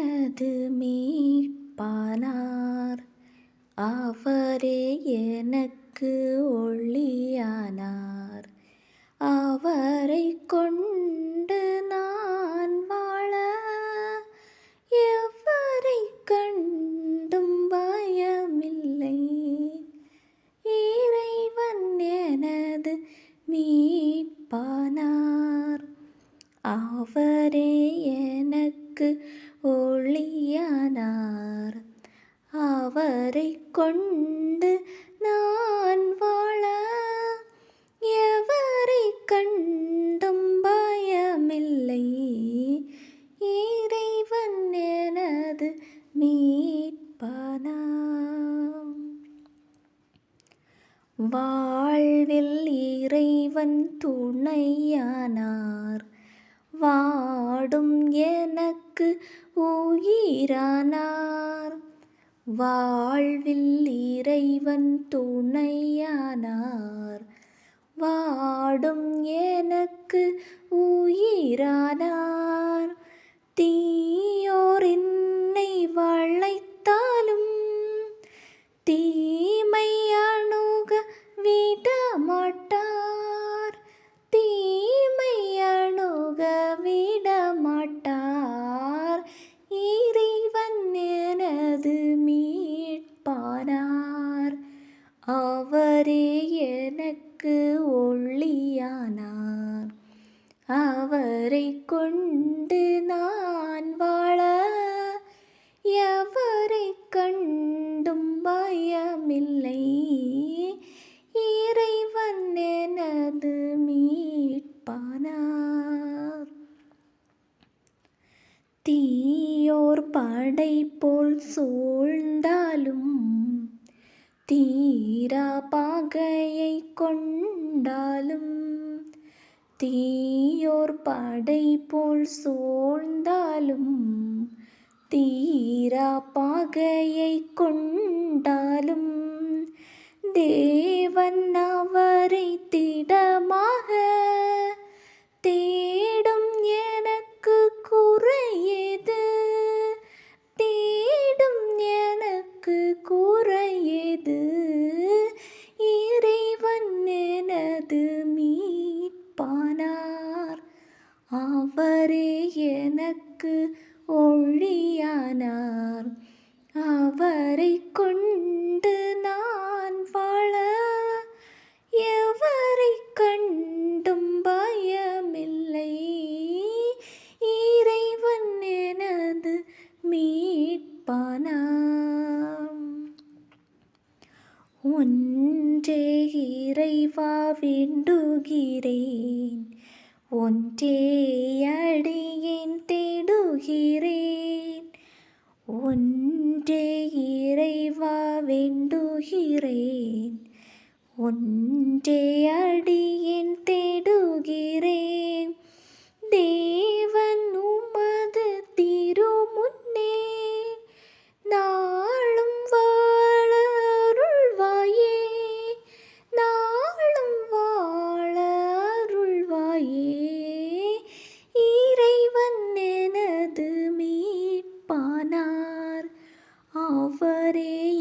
எனது மீட்பானார். அவரே எனக்கு ஒளியானார் அவரை கொண்டு நான் வாழ எவரை கண்டும் பயமில்லை. இறைவன் எனது மீட்பானார். அவரே ஒளியனார். அவரை கொண்டு நான் வாழ எவரை கண்டும் பயமில்லை. இறைவன் எனது மீட்பானார் வாழ்வில் இறைவன் துணையானார். வாடும் எனக்கு உயிரானார். வாழ்வில் இறைவன் துணையானார். வாடும் எனக்கு உயிரானார். தீயோர் என்னை வளைத்தாலும் தீ அவரை கொண்டு நான் வாழ? எவரை கண்டும் பயமில்லை? இறைவன் எனது மீட்பானார் தீயோர் படை போல் சூழ்ந்தாலும் தீரா பாகையை கொண்டாலும் தீயோர் படை போல் சூழ்ந்தாலும் தீரா பாகையை கொண்டாலும் தே ஒழியானார் அவரை கொண்டு நான் வாழ எவரை கண்டும் பயமில்லை. இறைவன் எனது மீட்பானார் ஒன்றே இறைவா வேண்டுகிறேன். ஒன்றே அடியேன் தேடுகிறேன் ஒன்றே இறைவா வேண்டுகிறேன் ஒன்றே அடியேன் தேடுகிறேன் அவரே